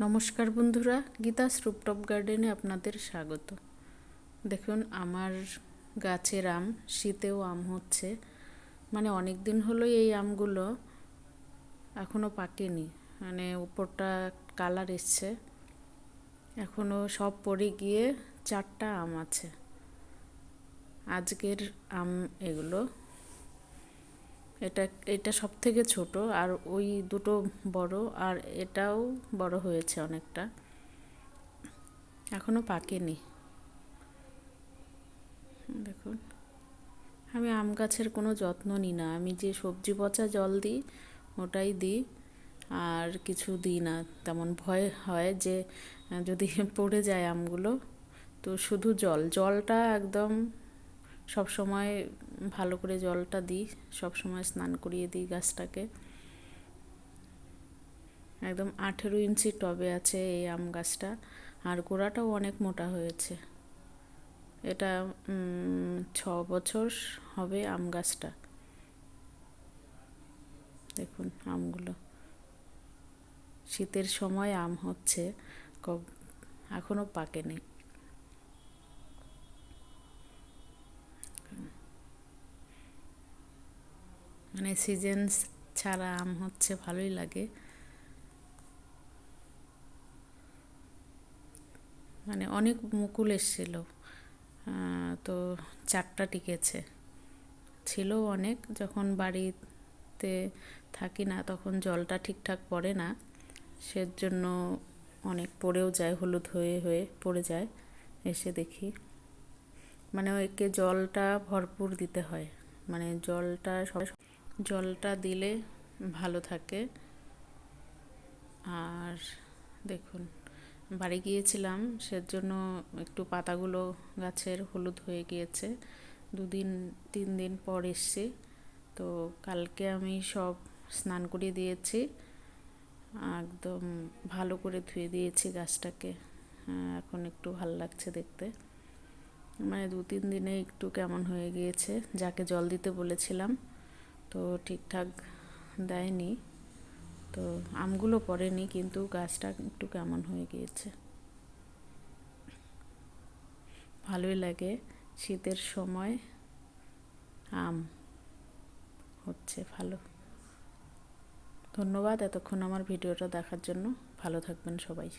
নমস্কার বন্ধুরা, গীতাস রুপটপ গার্ডেনে আপনাদের স্বাগত। দেখুন, আমার গাছের আম, শীতেও আম হচ্ছে। মানে অনেক দিন হলো এই আমগুলো এখনও পাকেনি। মানে উপরটা কালার এসছে। এখনও সব পড়ে গিয়ে চারটা আম আছে। আজকের আম এগুলো এটা এটা সব থেকে ছোট আর ওই দুটো বড় আর এটাও বড় হয়েছে অনেকটা। এখনও পাকেনি। দেখুন। আমি আম গাছের কোনো যত্ন নিই না। আমি যে সবজি পচা জল দিই, ওটাই দিই। আর কিছু দিই না। তেমন ভয় হয় যে, যদি পড়ে যায় আমগুলো, তো শুধু জল। জলটা একদম সব সময় ভালো করে জলটা দিই, সব সময় স্নান করিয়ে দিই গাছটাকে। একদম আঠেরো ইঞ্চি টবে আছে এই আম গাছটা, আর গোড়াটাও অনেক মোটা হয়েছে। এটা ছ বছর হবে আম গাছটা। দেখুন আমগুলো। শীতের সময় আম হচ্ছে এখনও পাকেনি। মানে সিজন ছাড়া আম হচ্ছে ভালোই লাগে। মানে অনেক মুকুল এসছিল। তো চারটা টিকেছে। ছিল অনেক, যখন বাড়িতে থাকি না তখন জলটা ঠিকঠাক পড়ে না। সেজন্য অনেক পড়েও যায়, হলুদ হয়ে হয়ে পড়ে যায়, এসে দেখি। মানে ওইকে জলটা ভরপুর দিতে হয়। মানে জলটা সব জলটা দিলে ভালো থাকে। আর দেখুন, বাড়ি গিয়েছিলাম, সেজন্য একটু পাতাগুলো গাছের হলুদ হয়ে গিয়েছে। দুদিন, তিন দিন পর এসছি। তো কালকে আমি সব স্নান করিয়ে দিয়েছি। একদম ভালো করে ধুয়ে দিয়েছি গাছটাকে। এখন একটু ভালো লাগছে দেখতে। মানে দু, তিন দিনে একটু কেমন হয়ে গিয়েছে, যাকে জল দিতে বলেছিলাম। তো ঠিকঠাক দেয়নি। তো আমগুলো পড়েনি, কিন্তু গাছটা একটু কেমন হয়ে গিয়েছে। ভালোই লাগে শীতের সময়। আম হচ্ছে ভালো। ধন্যবাদ এতক্ষণ আমার ভিডিওটা দেখার জন্য। ভালো থাকবেন সবাই।